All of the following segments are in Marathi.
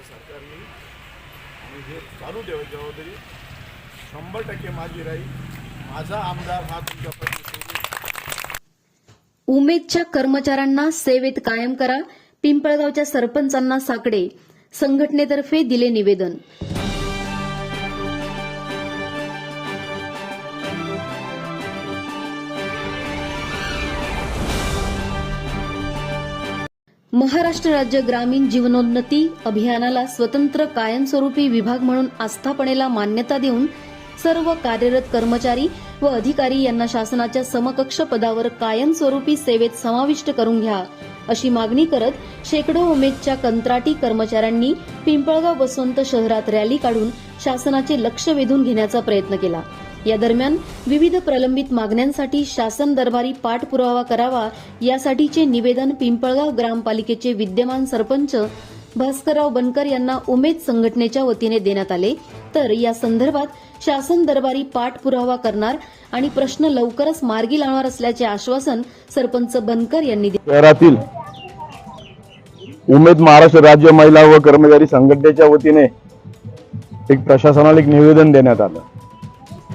राज्य सरकारने. आणि हे चालू ठेवायची जबाबदारी. शंभर टक्के माझी राहील. माझा आमदार हा तुमच्या उमेदच्या कर्मचाऱ्यांना सेवेत कायम करा. पिंपळगावच्या सरपंचांना साकडे. संघटनेतर्फे दिले निवेदन. महाराष्ट्र राज्य ग्रामीण जीवनोन्नती अभियानाला स्वतंत्र कायमस्वरूपी विभाग म्हणून आस्थापनेला मान्यता देऊन सर्व कार्यरत कर्मचारी व अधिकारी यांना शासनाच्या समकक्ष पदावर कायमस्वरूपी सेवेत समाविष्ट करून घ्या अशी मागणी करत शेकडो उमेदच्या कंत्राटी कर्मचाऱ्यांनी पिंपळगाव वसंत शहरात रॅली काढून शासनाचे लक्ष वेधून घेण्याचा प्रयत्न केला. या दरम्यान विविध प्रलंबित मागण्यांसाठी शासन दरबारी पाठपुरावा करावा यासाठीचे निवेदन पिंपळगाव ग्रामपालिकेचे विद्यमान सरपंच भास्करराव बनकर यांना उमेद संघटनेच्या वतीने देण्यात आले. तर या संदर्भात शासन दरबारी पाठपुरावा करणार आणि प्रश्न लवकरच मार्गी लावणार असल्याचे आश्वासन सरपंच बनकर यांनी दिले. शहरातील उमेद महाराष्ट्र राज्य महिला व कर्मचारी संघटनेच्या वतीने एक प्रशासनाला एक निवेदन देण्यात आलं.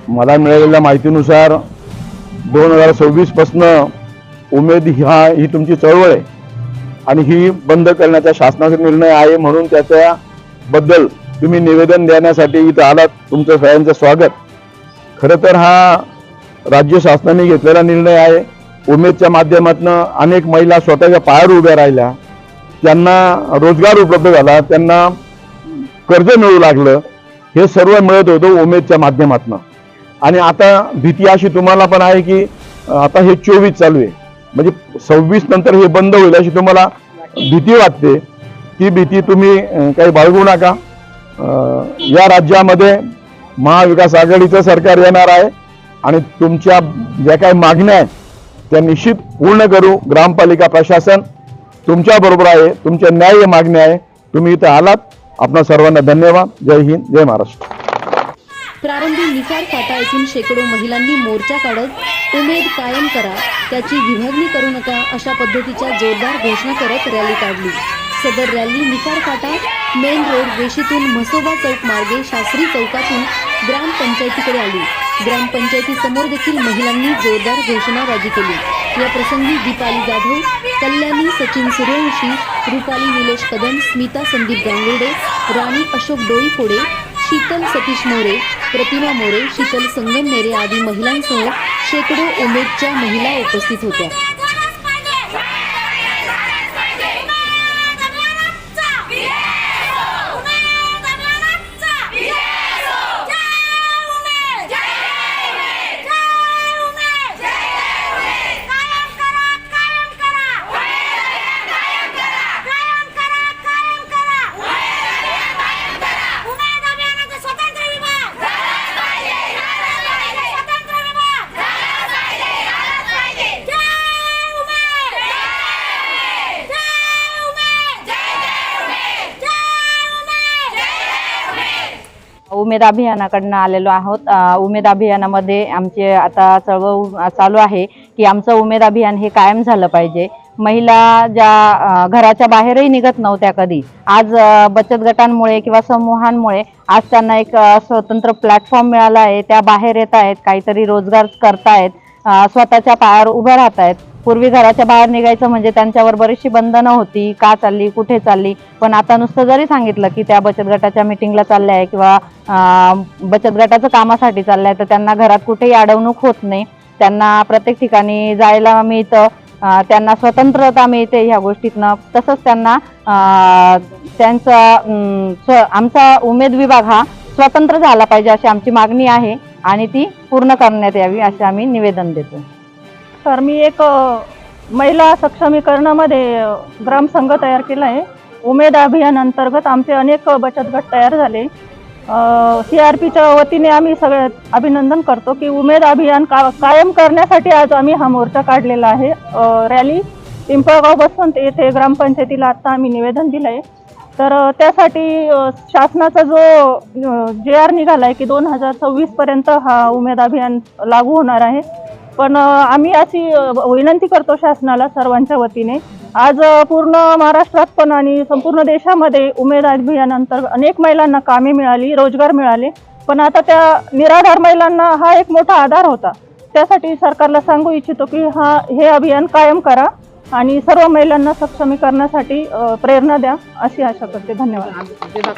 मला मिळालेल्या माहितीनुसार दोन हजार सव्वीसपासनं उमेद हा ही तुमची चळवळ आहे. आणि ही बंद करण्याचा शासनाचा निर्णय आहे म्हणून त्याच्याबद्दल तुम्ही निवेदन देण्यासाठी इथं आलात. तुमचं सगळ्यांचं स्वागत. खरं तर हा राज्य शासनाने घेतलेला निर्णय आहे. उमेदच्या माध्यमातून अनेक महिला स्वतःच्या पायावर उभ्या राहिल्या. त्यांना रोजगार उपलब्ध झाला. त्यांना कर्ज मिळू लागलं. हे सर्व मिळत होतं उमेदच्या माध्यमातून. आणि आता भीती अशी तुम्हाला पण आहे की आता हे चोवीस चालू आहे. म्हणजे सव्वीस नंतर हे बंद होईल अशी तुम्हाला भीती वाटते. ती भीती तुम्ही काही बाळगू नका. या राज्यामध्ये महाविकास आघाडीचं सरकार येणार आहे आणि तुमच्या ज्या काही मागण्या आहेत त्या निश्चित पूर्ण करू. ग्रामपालिका प्रशासन तुमच्या बरोबर आहे तुमच्या न्याय मागण्या आहे. तुम्ही इथं आलात. आपणा सर्वांना धन्यवाद. जय हिंद जय महाराष्ट्र. प्रारंभी निसार फाटा येथून शेकडो महिलांनी मोर्चा काढत उमेद कायम करा त्याची विभागणी करू नका अशा पद्धतीच्या जोरदार घोषणा करत रॅली काढली. सदर rally Nisar Phata main road वेशीतून Mhasoba Chowk मार्गे शास्त्री चौकातून ग्रामपंचायतीकडे आली. ग्रामपंचायतीसमोर देखील महिलांनी जोरदार घोषणाबाजी केली. या प्रसंगी दीपाली जाधव कल्याणी सचिन सूर्यवंशी रुपाली निलेश कदम स्मिता संदीप गांगुर्डे राणी अशोक डोईफोडे शीतल सतीश मोरे प्रतिमा मोरे शीतल संगमनेरे आदी महिलांसह शेकडो उमेदच्या महिला उपस्थित होत्या. उमेद अभियानाकडनं आलेलो आहोत. उमेद अभियानामध्ये आमचे आता चळवळ चालू आहे की आमचं उमेद अभियान हे कायम झालं पाहिजे. महिला ज्या घराच्या बाहेरही निघत नव्हत्या कधी आज बचत गटांमुळे किंवा समूहांमुळे आज त्यांना एक स्वतंत्र प्लॅटफॉर्म मिळाला आहे. त्या बाहेर येत आहेत काहीतरी रोजगार करतायत स्वतःच्या पायावर उभ्या राहत आहेत पूर्वी घराच्या बाहेर निघायचं म्हणजे त्यांच्यावर बरीचशी बंधनं होती का चालली कुठे चालली. पण आता नुसतं जरी सांगितलं की त्या बचत गटाच्या मिटिंगला चालल्या आहे किंवा बचत गटाचं कामासाठी चाललंय तर त्यांना घरात कुठेही अडवणूक होत नाही. त्यांना प्रत्येक ठिकाणी जायला मिळतं. त्यांना स्वतंत्रता मिळते ह्या गोष्टीतनं. तसंच त्यांना त्यांचा स्व- आमचा उमेद विभाग हा स्वतंत्र झाला पाहिजे अशी आमची मागणी आहे आणि ती पूर्ण करण्यात यावी असे आम्ही निवेदन देतो तर मी एक महिला सक्षमीकरणामध्ये ग्रामसंघ तयार केला आहे. उमेद अभियान अंतर्गत आमचे अनेक बचत गट तयार झाले. सी आर पीच्या वतीने आम्ही सगळे अभिनंदन करतो की उमेद अभियान का कायम करण्यासाठी आज आम्ही हा मोर्चा काढलेला आहे. रॅली पिंपळगाव बसवंत येथे ग्रामपंचायतीला आत्ता आम्ही निवेदन दिलं आहे तर त्यासाठी शासनाचा जो जे आर निघाला आहे की दोन हजार सव्वीसपर्यंत हा उमेद अभियान लागू होणार आहे. पण आम्ही अशी विनंती करतो शासनाला सर्वांच्या वतीने. आज पूर्ण महाराष्ट्रात पण आणि संपूर्ण देशामध्ये उमेद अभियानानंतर अनेक महिलांना कामे मिळाली रोजगार मिळाले. पण आता त्या निराधार महिलांना हा एक मोठा आधार होता. त्यासाठी सरकारला सांगू इच्छितो की हा हे अभियान कायम करा आणि सर्व महिलांना सक्षमीकरणासाठी प्रेरणा द्या अशी आशा करते. धन्यवाद.